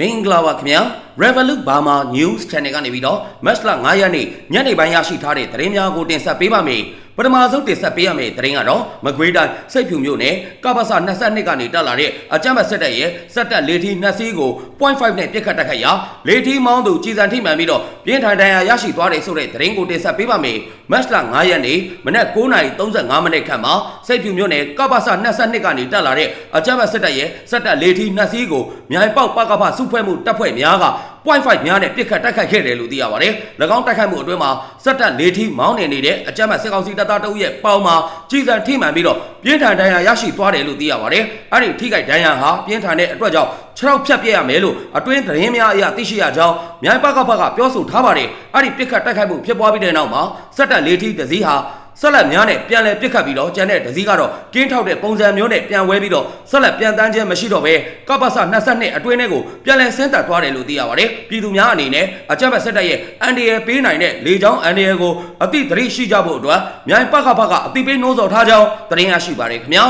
မင်္ဂလာပါခင်ဗျာ Revolut Burma News Channel ကနေပြီးတော့ Match လ9ရက်နေ့ညနေပိုင်းရရှိထားတဲ့သတင်းများကိုတင်ဆက်ပေးပါမယ် ပထမဆုံးတင်ဆက်ပေးရမယ့်သတင်းကတော့မကွေးတိုင်းစိတ်ဖြူမြို့နယ်ကပ္ပစ22ကနေတက်လာတဲ့အကြမ်းဖက်စစ်တပ်ရဲ့စက်တက်လေထီနှစ်စီးကို0.5နဲ့ပြစ်ခတ်တက်ခတ်ရာလေထီမောင်းသူကြီးစံထိမှန်ပြီးတော့ပြင်းထန်ဒဏ်ရာရရှိသွားတယ်ဆိုတဲ့သတင်းကိုတင်ဆက်ပေးပါမယ်မတ်လ9ရက်နေ့မနက်9:35မိနစ်ခန့်မှာစိတ်ဖြူမြို့နယ်ကပ္ပစ22ကနေတက်လာတဲ့အကြမ်းဖက်စစ်တပ်ရဲ့စက်တက်လေထီနှစ်စီးကိုမြိုင်ပေါက်ပကဖစုဖွဲ့မှုတပ်ဖွဲ့များက0.5များနဲ့ပြစ်ခတ်တိုက်ခိုက်ခဲ့တယ်လို့သိရပါတယ်။၎င်းတိုက်ခိုက်မှုအတွင်းမှာစက်တက်လေထီမောင်းနေနေတဲ့အကြမ်းဖက်စစ်ကောင်စီတပ်သားတအုပ်ရဲ့ပေါင်မှာကြီးစံထိမှန်ပြီးတော့ပြင်းထန်ဒဏ်ရာရရှိသွားတယ်လို့သိရပါတယ်။အဲ့ဒီထိခိုက်ဒဏ်ရာဟာပြင်းထန်တဲ့အတွက်ကြောင့်ခြေထောက်ဖြတ်ပြက်ရမယ်လို့အတွင်းသတင်းများအရသိရှိရကြောင်းမြိုင်ပကဖကပြောဆိုထားပါတယ်။အဲ့ဒီပြစ်ခတ်တိုက်ခိုက်မှုဖြစ်ပွားပြီးတဲ့နောက်မှာစက်တက်လေထီတစ်စီးဟာ ဆက်လက်များနဲ့ပြန်လည်ပြစ်ခတ်ပြီးတော့ကျန်တဲ့ဒစီကတော့ကင်းထောက်တဲ့ပုံစံမျိုးနဲ့ပြန်ဝဲပြီးတော့ဆက်လက်ပြန်တန်းခြင်းမရှိတော့ဘဲကပ္ပစ22အတွင်းထဲကိုပြန်လည်ဆင်းသက်သွားတယ်လို့သိရပါတယ်ပြည်သူများအနေနဲ့အကြမ်းဖက်စစ်တပ်ရဲ့အန်ဒီရပေးနိုင်တဲ့လေကြောင်းအန်ဒီရကိုအတိသတိရှိကြဖို့အတွက်မြိုင်ပကဖကအတိပေးနှိုးဆော်ထားကြောင်းသတင်းရရှိပါတယ်ခင်ဗျာ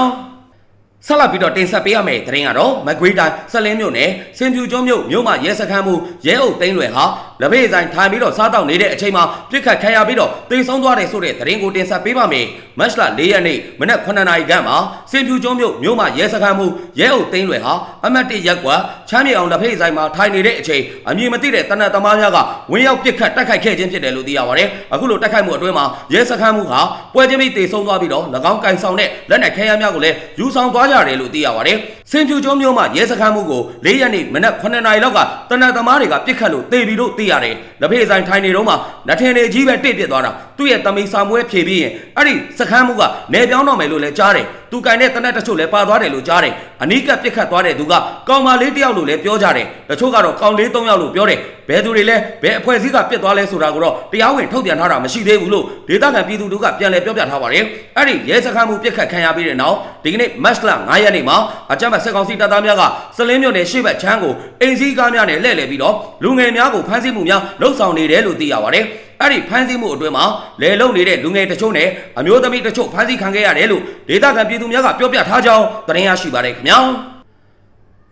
ဆက်လက်ပြီးတော့တင်ဆက်ပေးရမယ့်သတင်းကတော့မကွေးတိုင်းဆက်လင်းမြို့နယ်စင်ဖြူကျွန်းမြို့မြို့မှာရဲစခန်းမှုရဲအုပ်သိန်းလွယ်ဟာ လက်ဖေးဆိုင်ထိုင်ပြီးတော့စားတောက်နေတဲ့အချိန်မှာပြစ်ခတ်ခံရပြီးတော့တိမ်ဆုံးသွားတယ်ဆိုတဲ့သတင်းကိုတင်ဆက်ပေးပါမယ်။မတ်လ၄ရက်နေ့မနက်9နာရီခန့်မှာစင်ဖြူကျွန်းမြို့မြို့မှာရဲစခန်းမှုရဲအုပ်သိန်းလွယ်ဟာအမတ်၁ရက်ကွာချမ်းမြေအောင်လက်ဖေးဆိုင်မှာထိုင်နေတဲ့အချိန်အမည်မသိတဲ့တနတ်သမားများကဝင်းရောက်ပြစ်ခတ်တိုက်ခိုက်ခဲ့ခြင်းဖြစ်တယ်လို့သိရပါတယ်။အခုလိုတိုက်ခိုက်မှုအတွင်းမှာရဲစခန်းမှုဟာပွဲချင်းပြီးတိမ်ဆုံးသွားပြီးတော့၎င်းကန်ဆောင်တဲ့လက်နက်ခဲယမ်းများကိုလည်းယူဆောင်သွားကြတယ်လို့သိရပါတယ်။စင်ဖြူကျွန်းမြို့မှာရဲစခန်းမှုကို၄ရက်နေ့မနက်9နာရီလောက်ကတနတ်သမားတွေကပြစ်ခတ်လို့တေပြီလို့သိရတယ်။လက်ဖေးဆိုင်ထိုင်နေတော့မှနထင်နေကြီးပဲတစ်ပြစ်သွားတာသူ့ရဲ့တမိန်စာမွဲဖြေပြီးရင်အဲ့ဒီစခန်းမှုကနေပြောင်းတော့မယ်လို့လည်းကြားတယ်။ သူကင်တဲ့တနက်တချို့လည်းပါသွားတယ်လို့ကြားတယ်။အနီးကပ်ပြစ်ခတ်သွားတဲ့သူကကောင်မလေးတစ်ယောက်လို့လည်းပြောကြတယ်။တချို့ကတော့ကောင်လေး၃ယောက်လို့ပြောတယ်။ဘယ်သူတွေလဲဘယ်အဖွဲ့အစည်းကပြစ်သွားလဲဆိုတာကိုတော့တရားဝင်ထုတ်ပြန်ထားတာမရှိသေးဘူးလို့ဒေသခံပြည်သူတို့ကပြန်လည်ပြောပြထားပါတယ်။အဲ့ဒီရဲစခန်းမှုပြစ်ခတ်ခံရပြီးတဲ့နောက်ဒီကနေ့မတ်လ9ရက်နေ့မှာအကြမ်းဖက်စစ်ကောင်စီတပ်သားများကစလင်းမြို့နယ်ရှေ့ဘက်ချမ်းကိုအင်စည်းကားများနဲ့လှည့်လည်ပြီးတော့လူငယ်များကိုဖမ်းဆီးမှုများလှုပ်ဆောင်နေတယ်လို့သိရပါတယ်။ အဲ့ဒီဖမ်းဆီးမှုအတွင်းမှာလဲလုံနေတဲ့လူငယ်တချို့နဲ့အမျိုးသမီးတချို့ဖမ်းဆီးခံခဲ့ရတယ်လို့ဒေသခံပြည်သူများကပြောပြထားကြောင်းသတင်းရရှိပါတယ်ခင်ဗျာ။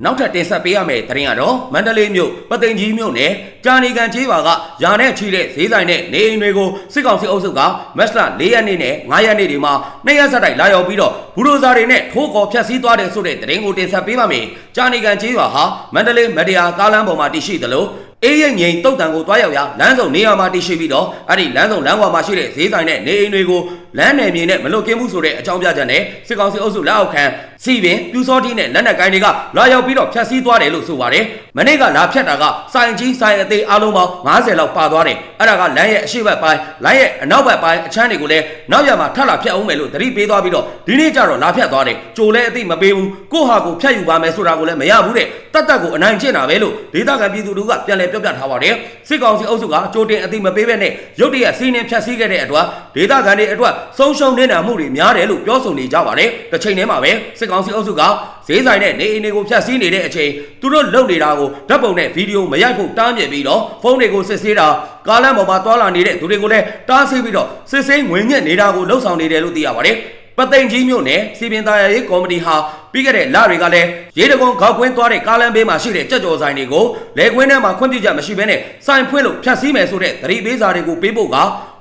နောက်ထပ်တင်ဆက်ပေးရမယ့်သတင်းကတော့မန္တလေးမြို့ပသိမ်ကြီးမြို့နယ်ကြာနေကန်ကျေးရွာကယာနဲ့ချီတဲ့ဈေးဆိုင်နဲ့နေအိမ်တွေကိုစစ်ကောင်စီအုပ်စုကမက်စလာ၄ရက်နေ့နဲ့၅ရက်နေ့တွေမှာနှစ်ရက်ဆက်တိုက်လာရောက်ပြီးတော့ဘူဒိုဇာတွေနဲ့ထိုးကော်ဖျက်ဆီးသွားတယ်ဆိုတဲ့သတင်းကိုတင်ဆက်ပေးပါမယ်။ကြာနေကန်ကျေးရွာဟာမန္တလေးမတရားကားလမ်းပေါ်မှာတည်ရှိသလို အေးရဲ့ငိန်တုတ်တန်ကိုတွားရောက်ရလမ်းစုံနေရာမှာတည်ရှိပြီးတော့အဲ့ဒီလမ်းစုံလမ်းဝါမှာရှိတဲ့ဈေးဆိုင်နဲ့နေအိမ်တွေကိုလမ်းနယ်မြေနဲ့မလွတ်ကင်းမှုဆိုတဲ့အကြောင်းပြချက်နဲ့စစ်ကောင်စီအုပ်စုလက်အောက်ခံ စီပင်ပြူစောတိနဲ့လက်နက်ကိုင်းတွေကလာရောက်ပြီးတော့ဖျက်ဆီးသွားတယ်လို့ဆိုပါတယ်။မနေ့ကလာဖြတ်တာကစိုင်ကြီးစိုင်အသေးအလုံးပေါင်း90လောက်ပါသွားတယ်။အဲ့ဒါကလမ်းရဲ့အရှိတ်ပိုင်းလမ်းရဲ့အနောက်ဘက်ပိုင်းအချမ်းတွေကိုလည်းနောက်ရမှာထပ်လာဖြတ်အောင်မယ်လို့သတိပေးသွားပြီးတော့ဒီနေ့ကျတော့လာဖြတ်သွားတယ်။ကြိုလဲအသိမပေးဘူး။ကိုဟာကိုဖြတ်ယူပါမယ်ဆိုတာကိုလည်းမရဘူးတဲ့။တတ်တက်ကိုအနိုင်ကျင့်တာပဲလို့ဒေသခံပြည်သူတို့ကပြန်လည်ပြောပြထားပါတယ်။စစ်ကောင်စီအုပ်စုကကြိုတင်အသိမပေးဘဲနဲ့ရုတ်တရက်စီးနှင်းဖြတ်စည်းခဲ့တဲ့အတွက်ဒေသခံတွေအတွက်ဆုံးရှုံးနေတာမှုတွေများတယ်လို့ပြောဆိုနေကြပါတယ်။တစ်ချိန်တည်းမှာပဲစစ်ကောင်စီအုပ်စုကဈေးဆိုင်နဲ့နေအိမ်တွေကိုဖျက်ဆီးနေတဲ့အချိန်သူတို့လုပ်နေတာကိုဓာတ်ပုံနဲ့ဗီဒီယိုမရိုက်ဖို့တားမြစ်ပြီးတော့ဖုန်းတွေကိုစစ်ဆေးတာကားလမ်းပေါ်မှာတွာလာနေတဲ့သူတွေကိုလည်းတားဆီးပြီးတော့စစ်ဆေးငွေညက်နေတာကိုလှုပ်ဆောင်နေတယ်လို့သိရပါတယ်ပသိမ်ကြီးမြို့နယ်စီပင်သားရေးကော်မတီဟာပြီးခဲ့တဲ့လတွေကလည်းရေတကုံခေါက်ခွင်းသွားတဲ့ကားလမ်းဘေးမှာရှိတဲ့ကြက်ကြော်ဆိုင်တွေကိုလေကွင်းထဲမှာခွင့်ပြုချက်မရှိဘဲနဲ့စိုင်ဖွင့်လို့ဖြတ်စည်းမယ်ဆိုတဲ့သတိပေးစာတွေကိုပေးဖို့က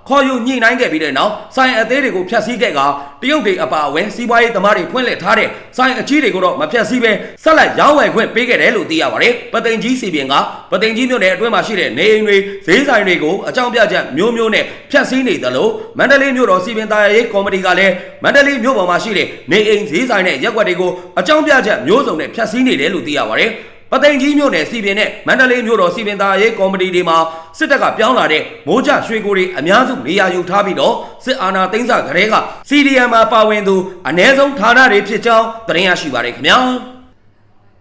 ခေါ်ယူညှိနှိုင်းခဲ့ပြီးတဲ့နောက်ဆိုင်အသေးတွေကိုဖျက်ဆီးခဲ့ကတရုတ်တွေအပါအဝင်စီးပွားရေးသမားတွေဖွင့်လှစ်ထားတဲ့ဆိုင်အကြီးတွေကိုတော့မဖျက်ဆီးပဲဆက်လက်ရောင်းဝယ်ခွင့်ပေးခဲ့တယ်လို့သိရပါတယ်။ပသိမ်ကြီးစီပင်ကပသိမ်ကြီးမြို့နယ်အတွင်းမှာရှိတဲ့နေအိမ်တွေဈေးဆိုင်တွေကိုအကြောင်းပြချက်မျိုးမျိုးနဲ့ဖျက်ဆီးနေတယ်လို့မန္တလေးမြို့တော်စီပင်သားရေးကော်မတီကလည်းမန္တလေးမြို့ပေါ်မှာရှိတဲ့နေအိမ်ဈေးဆိုင်နဲ့ရက်ွက်တွေကိုအကြောင်းပြချက်မျိုးစုံနဲ့ဖျက်ဆီးနေတယ်လို့သိရပါတယ်။ ပသိမ်ကြီးမြို့နယ်စီပင်နဲ့မန္တလေးမြို့တော်စီပင်သားရေးကော်မတီတွေမှာစစ်တပ်ကပြောင်းလာတဲ့မိုးကြရွှေကိုတွေအများစုနေရာယူထားပြီးတော့စစ်အာဏာသိမ်းစာကလေးက CDM မှာပါဝင်သူအ ਨੇ ဆုံးဌာနတွေဖြစ်ကြောင်းသတင်းရရှိပါတယ်ခင်ဗျာ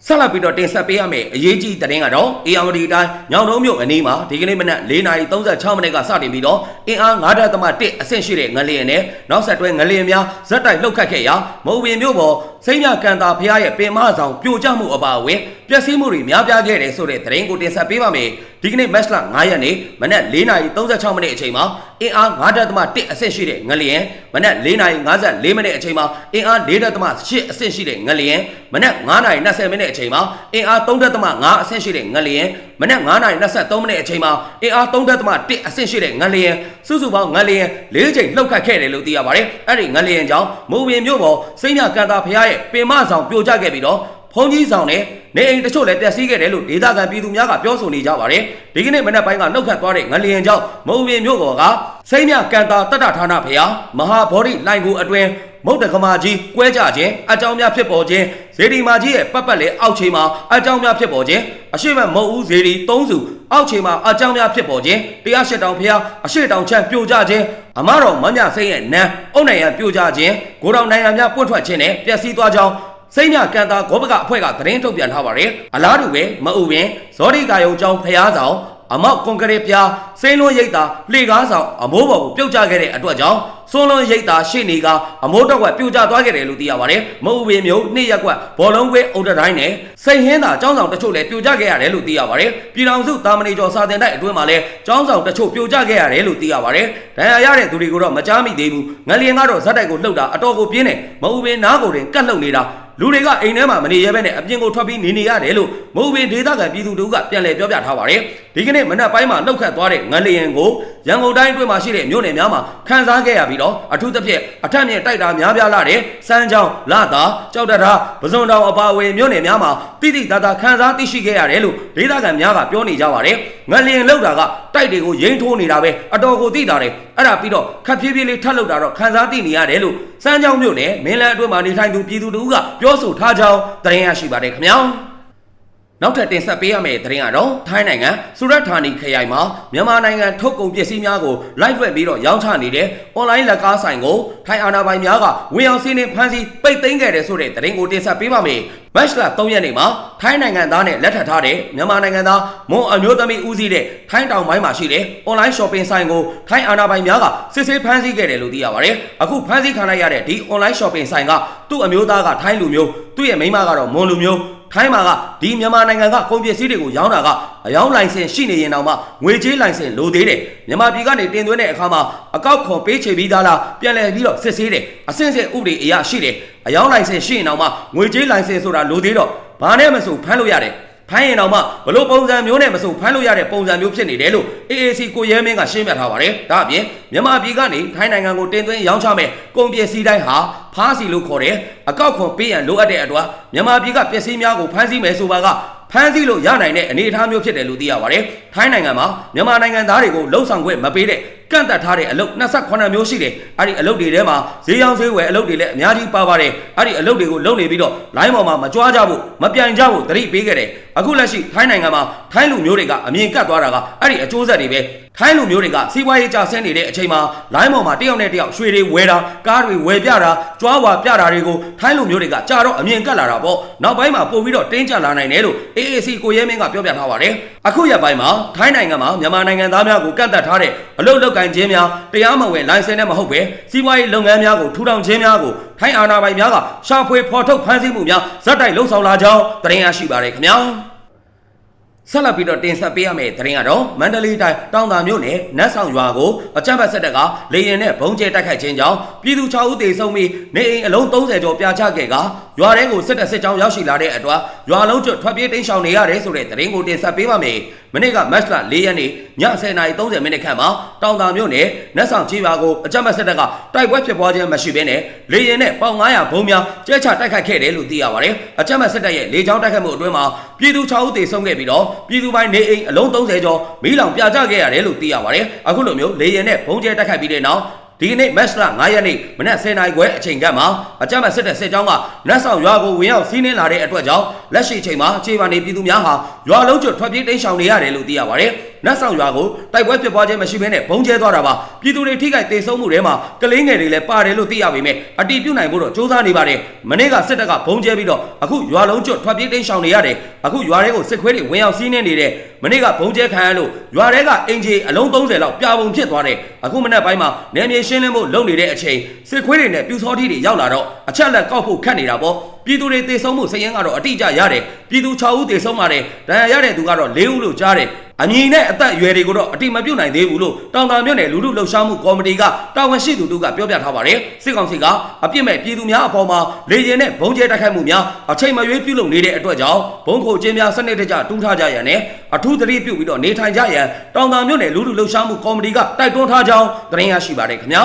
ဆက်လက်ပြီးတော့တင်ဆက်ပေးရမယ့်အရေးကြီးသတင်းကတော့ ARD တိုင်းညောင်တုံးမြို့အနီးမှာဒီကနေ့မနက်4:36မိနစ်ကစတင်ပြီးတော့အင်အား9.1အဆင့်ရှိတဲ့ငလျင်နဲ့နောက်ဆက်တွဲငလျင်များဇက်တိုက်လှုပ်ခတ်ခဲ့ရာမုံပင်မြို့ပေါ်စိမ့်မြကန်တာဖះရဲ့ပင်မဆောင်ပြိုကျမှုအပါအဝင်ပျက်စီးမှုတွေများပြားခဲ့တယ်ဆိုတဲ့သတင်းကိုတင်ဆက်ပေးပါမယ်ဒီကနေ့မတ်လ9ရက်နေ့မနက်4:36မိနစ်အချိန်မှာအင်အား9.1အဆင့်ရှိတဲ့ငလျင်မနက်4:54မိနစ်အချိန်မှာအင်အား4.8အဆင့်ရှိတဲ့ငလျင်မနက်9:20မိနစ်အချိန်မှာအင်အား3.5အဆင့်ရှိတဲ့ငလျင်မနက်9:23မိနစ်အချိန်မှာအင်အား3.1အဆင့်ရှိတဲ့ငလျင်စုစုပေါင်းငလျင်၄ချိန်လှုပ်ခတ်ခဲ့တယ်လို့သိရပါတယ်အဲ့ဒီငလျင်ကြောင့်မိုးပင်မြို့ပေါ်စိမ့်မြကန်တာဖះရဲ့ပင်မဆောင်ပြိုကျခဲ့ပြီးတော့ ဖုန်ကြီးဆောင်နဲ့နေအိမ်တချို့လည်းပျက်စီးခဲ့တယ်လို့ဒေသခံပြည်သူများကပြောဆိုနေကြပါတယ်ဒီကနေ့မနက်ပိုင်းကနှုတ်ခတ်သွားတဲ့ငလျင်ကြောင့်မုံပင်မြို့ပေါ်ကစိမ့်မြကန်တာတတ္တဌာနဖះမဟာဗောဓိလိုင်ကိုအတွင်မုတ်တကမာကြီးကွဲကြခြင်းအကြောင်းများဖြစ်ပေါ်ခြင်းဇေဒီမာကြီးရဲ့ပတ်ပတ်လေအောက်ခြေမှာအကြောင်းများဖြစ်ပေါ်ခြင်းအရှိမမုတ်ဦးဇေဒီ၃စုအောက်ခြေမှာအကြောင်းများဖြစ်ပေါ်ခြင်းတရားရှစ်တောင်ဖះအရှိတောင်ချမ်းပြိုကျခြင်းအမတော်မမြစိတ်ရဲ့နန်းအုတ်နိုင်ရန်ပြိုကျခြင်းကိုတော်နိုင်ငံများပွင့်ထွက်ခြင်းနဲ့ပျက်စီးသွားကြောင်း စိတ်ညကန်တာဂောဘကအဖွဲ့ကသတင်းထုတ်ပြန်ထားပါတယ်အလားတူပဲမအူပင်ဇောဒီကာယုံကျောင်းဖះဆောင်အမောက်ကွန်ကရစ်ပြားစိန်လွန်ရိပ်သာလှေကားဆောင်အမိုးပေါ်ကိုပြုတ်ကျခဲ့တဲ့အတွက်ကြောင့်စွန်လွန်ရိပ်သာရှေ့နေကအမိုးတော့ကွက်ပြုတ်ကျသွားခဲ့တယ်လို့သိရပါတယ်မအူပင်မျိုးနှစ်ရက်ကွက်ဘောလုံးကွဲအုတ်တိုင်းနဲ့စိန်ဟင်းသာကျောင်းဆောင်တချို့လည်းပြုတ်ကျခဲ့ရတယ်လို့သိရပါတယ်ပြည်တော်စုတာမဏေကျော်စာတင်တိုက်အတွင်းမှာလည်းကျောင်းဆောင်တချို့ပြုတ်ကျခဲ့ရတယ်လို့သိရပါတယ်ဒဏ်ရာရတဲ့သူတွေကိုတော့မကြားမိသေးဘူးငလျင်ကတော့ဇက်တိုက်ကိုလှုပ်တာအတော်ကိုပြင်းတယ်မအူပင်နားကိုတင်ကတ်လှုပ်နေတာလူတွေကအိမ်ထဲမှာမနေရဘဲနဲ့အပြင်ကိုထွက်ပြီးနေနေရတယ်လို့မုံပင်ဒေသခံပြည်သူတို့ကပြန်လည်ပြောပြထားပါတယ်ဒီကနေ့မနက်ပိုင်းမှာနှုတ်ခတ်သွားတဲ့ငလျင်ကိုရန်ကုန်တိုင်းအတွင်းမှာရှိတဲ့မြို့နယ်များမှာခန်းစားခဲ့ရပြီးတော့အထူးသဖြင့်အထက်မြင့်တိုက်တာများပြားလာတဲ့စမ်းချောင်းလာတာကြောက်တရာပဇွန်တောင်အပါအဝင်မြို့နယ်များမှာတိတိတသာခန်းစားသိရှိခဲ့ရတယ်လို့ဒေသခံများကပြောနေကြပါတယ်ငလျင်လောက်တာကတိုက်တွေကိုရိမ့်ထိုးနေတာပဲအတော်ကိုသိတာတယ်အဲ့ဒါပြီးတော့ခက်ပြေးပြေးလေးထပ်လောက်တာတော့ခန်းစားသိနေရတယ်လို့စမ်းချောင်းမြို့နယ်မင်းလန်းအတွင်းမှာနေထိုင်သူပြည်သူတို့ကပြောဆိုထားကြောင်းသတင်းရရှိပါတယ်ခင်ဗျာ နောက်ထပ်တင်ဆက်ပေးရမယ့်သတင်းကတော့ထိုင်းနိုင်ငံစူရတ်ဌာနီခရိုင်မှာမြန်မာနိုင်ငံထုတ်ကုန်ပစ္စည်းများကိုလိုက်လွှဲပြီးတော့ရောင်းချနေတဲ့ online လက်ကားဆိုင်ကိုထိုင်းအာဏာပိုင်များကဝင်အောင်စီးနှင်းဖမ်းဆီးပိတ်သိမ်းခဲ့တယ်ဆိုတဲ့သတင်းကိုတင်ဆက်ပေးပါမယ်။မတ်လ3ရက်နေ့မှာထိုင်းနိုင်ငံသားနဲ့လက်ထပ်ထားတဲ့မြန်မာနိုင်ငံသားမွန်အမျိုးသမီးဦးစီးတဲ့ထိုင်းတောင်ပိုင်းမှာရှိတဲ့ online shopping ဆိုင်ကိုထိုင်းအာဏာပိုင်များကစစ်ဆေးဖမ်းဆီးခဲ့တယ်လို့သိရပါတယ်။အခုဖမ်းဆီးခံလိုက်ရတဲ့ဒီ online shopping ဆိုင်ကသူ့အမျိုးသားကထိုင်းလူမျိုးသူ့ရဲ့မိန်းမကတော့မွန်လူမျိုး ထိုင်းမှာကဒီမြန်မာနိုင်ငံကကုန်ပစ္စည်းတွေကိုရောင်းတာကအယောင်းလိုင်စင်ရှိနေရင်တောင်မှငွေကြေးလိုင်စင်လိုသေးတယ်မြန်မာပြည်ကနေတင်သွင်းတဲ့အခါမှာအကောက်ခွန်ပေးချေပြီးသားလားပြန်လည်ပြီးတော့စစ်ဆေးတယ်အဆင့်ဆင့်ဥပဒေအရရှိတယ်အယောင်းလိုင်စင်ရှိရင်တောင်မှငွေကြေးလိုင်စင်ဆိုတာလိုသေးတော့ဘာနဲ့မဆိုဖမ်းလို့ရတယ် ဖမ်းရင်တော့မှဘလို့ပုံစံမျိုးနဲ့မဆိုဖမ်းလို့ရတဲ့ပုံစံမျိုးဖြစ်နေတယ်လို့ AAC ကိုရဲမင်းကရှင်းပြထားပါတယ်။ဒါအပြင်မြန်မာပြည်ကနေထိုင်းနိုင်ငံကိုတင်သွင်းရောင်းချမဲ့ကုန်ပစ္စည်းတိုင်းဟာဖားစီလို့ခေါ်တယ်။အကောက်ခွန်ပေးရန်လိုအပ်တဲ့အတွက်မြန်မာပြည်ကပစ္စည်းများကိုဖမ်းဆီးမယ်ဆိုပါကဖမ်းဆီးလို့ရနိုင်တဲ့အနေအထားမျိုးဖြစ်တယ်လို့သိရပါတယ်။ထိုင်းနိုင်ငံမှာမြန်မာနိုင်ငံသားတွေကိုလှုံ့ဆော်ခွင့်မပေးတဲ့ကန့်တက်ထားတဲ့အလုပ်28မျိုးရှိတယ်။အဲ့ဒီအလုပ်တွေထဲမှာဈေးရောင်းဈေးဝယ်အလုပ်တွေလည်းအများကြီးပါပါတယ်။အဲ့ဒီအလုပ်တွေကိုလုပ်နေပြီးတော့ line ပေါ်မှာမကြွားကြဖို့မပြိုင်ကြဖို့သတိပေးခဲ့တယ်။အခုလက်ရှိထိုင်းနိုင်ငံမှာထိုင်းလူမျိုးတွေကအမြင်ကတ်သွားတာကအဲ့ဒီအကျိုးဆက်တွေပဲ။ ထိုင်းလူမျိုးတွေကစီးပွားရေးကြဆင်းနေတဲ့အချိန်မှာ line ပေါ်မှာတယောက်နဲ့တယောက်ရွှေတွေဝယ်တာကားတွေဝယ်ပြတာကြွားဝါပြတာတွေကိုထိုင်းလူမျိုးတွေကကြာတော့အမြင်ကတ်လာတာပေါ့။နောက်ပိုင်းမှာပို့ပြီးတော့တင်းကျပ်လာနိုင်တယ်လို့ AAC ကိုရဲမင်းကပြောပြထားပါတယ်။အခုရက်ပိုင်းမှာထိုင်းနိုင်ငံမှာမြန်မာနိုင်ငံသားများကိုကန့်သက်ထားတဲ့အလုပ်လုပ်ကင်ခြင်းများတရားမဝင်လိုင်စင်နဲ့မဟုတ်ပဲစီးပွားရေးလုပ်ငန်းများကိုထူထောင်ခြင်းများကိုထိုင်းအာဏာပိုင်များကရှာဖွေဖော်ထုတ်ဖမ်းဆီးမှုများဇက်တိုက်လှုံ့ဆော်လာကြောင်းသတင်းရရှိပါရခင်ဗျာ ဆက်လက်ပြီးတော့တင်ဆက်ပေးရမယ့်သတင်းကတော့မန္တလေးတိုင်းတောင်သာမြို့နယ်နတ်ဆောင်ရွာကိုအကြမ်းဖက်စစ်တပ်ကလေရင်နဲ့ဘုံကျဲတိုက်ခိုက်ခြင်းကြောင့်ပြည်သူ6ဦးသေဆုံးပြီးနေအိမ်အလုံး30ကျော်ပြာချခဲ့ကရွာထဲကိုစစ်တပ်စစ်ကြောင်းရောက်ရှိလာတဲ့အတွက်ရွာလုံးကျွတ်ထွက်ပြေးတိမ်းရှောင်နေရတယ်ဆိုတဲ့သတင်းကိုတင်ဆက်ပေးပါမယ်။ မနေ့ကမတ်လ4ရက်နေ့ည10:30မိနစ်ခန့်မှာတောင်သာမြို့နယ်နတ်ဆောင်ချီရွာကိုအကြမ်းဖက်စစ်တပ်ကတိုက်ပွဲဖြစ်ပွားခြင်းမရှိဘဲနဲ့လေရင်နဲ့ပေါင်900ဘုံများကျဲချတိုက်ခိုက်ခဲ့တယ်လို့သိရပါတယ်။အကြမ်းဖက်စစ်တပ်ရဲ့လေကြောင်းတိုက်ခိုက်မှုအတွင်းမှာပြည်သူ6ဦးသေဆုံးခဲ့ပြီးတော့ပြည်သူပိုင်းနေအိမ်အလုံး30ကျော်မီးလောင်ပြာကျခဲ့ရတယ်လို့သိရပါတယ်။အခုလိုမျိုးလေရင်နဲ့ဘုံကျဲတိုက်ခိုက်ပြီးတဲ့နောက် ဒီကနေ့မတ်လ9ရက်နေ့မနက်10:00နာရီခွဲအချိန်ကမှအကြမ်းဖက်စစ်တပ်စစ်ကြောင်းကနတ်ဆောင်ရွာကိုဝင်ရောက်စီးနင်းလာတဲ့အတွက်ကြောင့်လက်ရှိချိန်မှာခြေပံနေပြည်သူများဟာရွာလုံးကျွတ်ထွက်ပြေးတိမ်းရှောင်နေရတယ်လို့သိရပါတယ်။နတ်ဆောင်ရွာကိုတိုက်ပွဲဖြစ်ပွားခြင်းမရှိဘဲနဲ့ဘုံကျဲသွားတာပါပြည်သူတွေထိခိုက်ဒေဆုံးမှုတွေမှာကလေးငယ်တွေလည်းပါတယ်လို့သိရပေမဲ့အတီးပြုတ်နိုင်ဖို့တော့စ조사နေပါတယ်မနေ့ကစစ်တပ်ကဘုံကျဲပြီးတော့အခုရွာလုံးကျွတ်ထွက်ပြေးတိမ်းရှောင်နေရတယ်အခုရွာတွေကိုစစ်ခွေးတွေဝင်ရောက်စီးနှင်းနေတဲ့မနေ့ကဘုံကျဲခံရလို့ရွာတွေကအင်ဂျီအလုံး30လောက်ပြာပုံဖြစ်သွားတယ်အခုမနေ့ပိုင်းမှာနယ်မြေရှင်းလင်းဖို့လုပ်နေတဲ့အချိန်စစ်ခွေးတွေနဲ့ပြူစောထီတွေရောက်လာတော့အချက်လက်ကောက်ဖို့ခက်နေတာပေါ့ပြည်သူတွေတေဆုံးမှုစရင်ကတော့အတိအကျရတယ်ပြည်သူ6ဦးတေဆုံးပါတယ်ဒဏ်ရာရတဲ့သူကတော့4ဦးလို့ကြားတယ် အမည်နဲ့အသက်အရွယ်တွေကိုတော့အတိမပြုတ်နိုင်သေးဘူးလို့တောင်တာမြို့နယ်လူထုလှုပ်ရှားမှုကော်မတီကတာဝန်ရှိသူတို့ကပြောပြထားပါတယ်စစ်ကောင်စီကအပြစ်မဲ့ပြည်သူများအပေါ်မှာလေရင်နဲ့ဘုံကျဲတိုက်ခိုက်မှုများအချိန်မရွေးပြုလုပ်နေတဲ့အတွက်ကြောင့်ဘုံခိုခြင်းများစနစ်တကျတူးထားကြရန်နဲ့အထူးသတိပြုပြီးတော့နေထိုင်ကြရန်တောင်တာမြို့နယ်လူထုလှုပ်ရှားမှုကော်မတီကတိုက်တွန်းထားကြောင်းသတင်းရရှိပါတယ်ခင်ဗျာ